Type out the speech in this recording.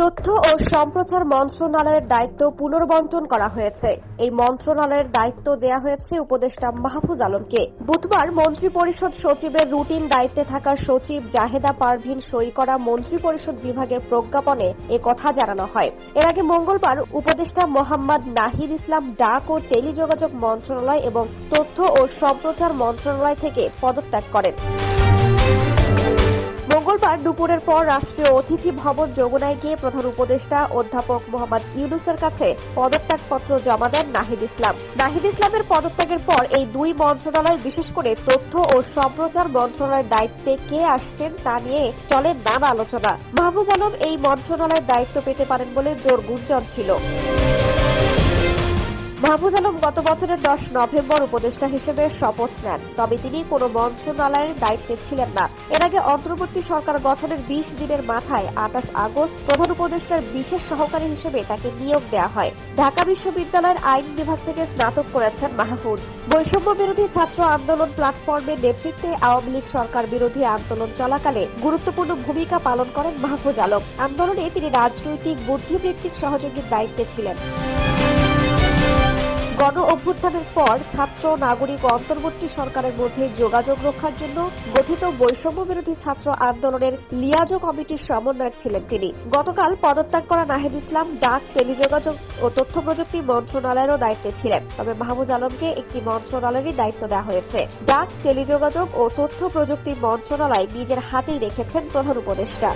তথ্য ও সম্প্রচার মন্ত্রণালয়ের দায়িত্ব পুনর্বন্টন করা হয়েছে। এই মন্ত্রণালয়ের দায়িত্ব দেয়া হয়েছে উপদেষ্টা মাহফুজ আলমকে। বুধবার মন্ত্রিপরিষদ সচিবের রুটিন দায়িত্বে থাকা সচিব জাহেদা পারভিন সই করা মন্ত্রিপরিষদ বিভাগের প্রজ্ঞাপনে এ কথা জানানো হয়। এর আগে মঙ্গলবার উপদেষ্টা মোহাম্মদ নাহিদ ইসলাম ডাক ও টেলিযোগাযোগ মন্ত্রণালয় এবং তথ্য ও সম্প্রচার মন্ত্রণালয় থেকে পদত্যাগ করেন। মঙ্গলবার দুপুরের পর রাষ্ট্রীয় অতিথি ভবন যমুনায় গিয়ে প্রধান উপদেষ্টা অধ্যাপক মোহাম্মদ ইউনুসের কাছে পদত্যাগপত্র জমা দেন নাহিদ ইসলাম। নাহিদ ইসলামের পদত্যাগের পর এই দুই মন্ত্রণালয়, বিশেষ করে তথ্য ও সম্প্রচার মন্ত্রণালয়ের দায়িত্বে কে আসছেন তা নিয়ে চলে নানা আলোচনা। মাহফুজ আলম এই মন্ত্রণালয়ের দায়িত্ব পেতে পারেন বলে জোর গুঞ্জন ছিল। মাহফুজ আলম গত বছরের দশ নভেম্বর উপদেষ্টা হিসেবে শপথ নেন, তবে তিনি কোন মন্ত্রণালয়ের দায়িত্বে ছিলেন না। এর আগে অন্তর্বর্তী সরকার গঠনের বিশ দিনের মাথায় আঠাশ আগস্ট প্রধান উপদেষ্টার বিশেষ সহকারী হিসেবে তাকে নিয়োগ দেওয়া হয়। ঢাকা বিশ্ববিদ্যালয়ের আইন বিভাগ থেকে স্নাতক করেছেন মাহফুজ। বৈষম্য বিরোধী ছাত্র আন্দোলন প্ল্যাটফর্মের নেতৃত্বে আওয়ামী লীগ সরকার বিরোধী আন্দোলন চলাকালে গুরুত্বপূর্ণ ভূমিকা পালন করেন মাহফুজ আলম। আন্দোলনে তিনি রাজনৈতিক, বুদ্ধিবৃত্তিক সহযোগীর দায়িত্বে ছিলেন। গণ অভ্যুত্থানের পর ছাত্র, নাগরিক অন্তর্বর্তী সরকারের মধ্যে যোগাযোগ রক্ষার জন্য গঠিত বৈষম্য বিরোধী ছাত্র আন্দোলনের লিয়াজো কমিটির সমন্বয়ক ছিলেন তিনি। গতকাল পদত্যাগ করা নাহিদ ইসলাম ডাক, টেলিযোগাযোগ ও তথ্য প্রযুক্তি মন্ত্রণালয়েরও দায়িত্বে ছিলেন। তবে মাহমুদ আলমকে একটি মন্ত্রণালয়েরই দায়িত্ব দেওয়া হয়েছে। ডাক, টেলিযোগাযোগ ও তথ্য প্রযুক্তি মন্ত্রণালয় নিজের হাতেই রেখেছেন প্রধান উপদেষ্টা।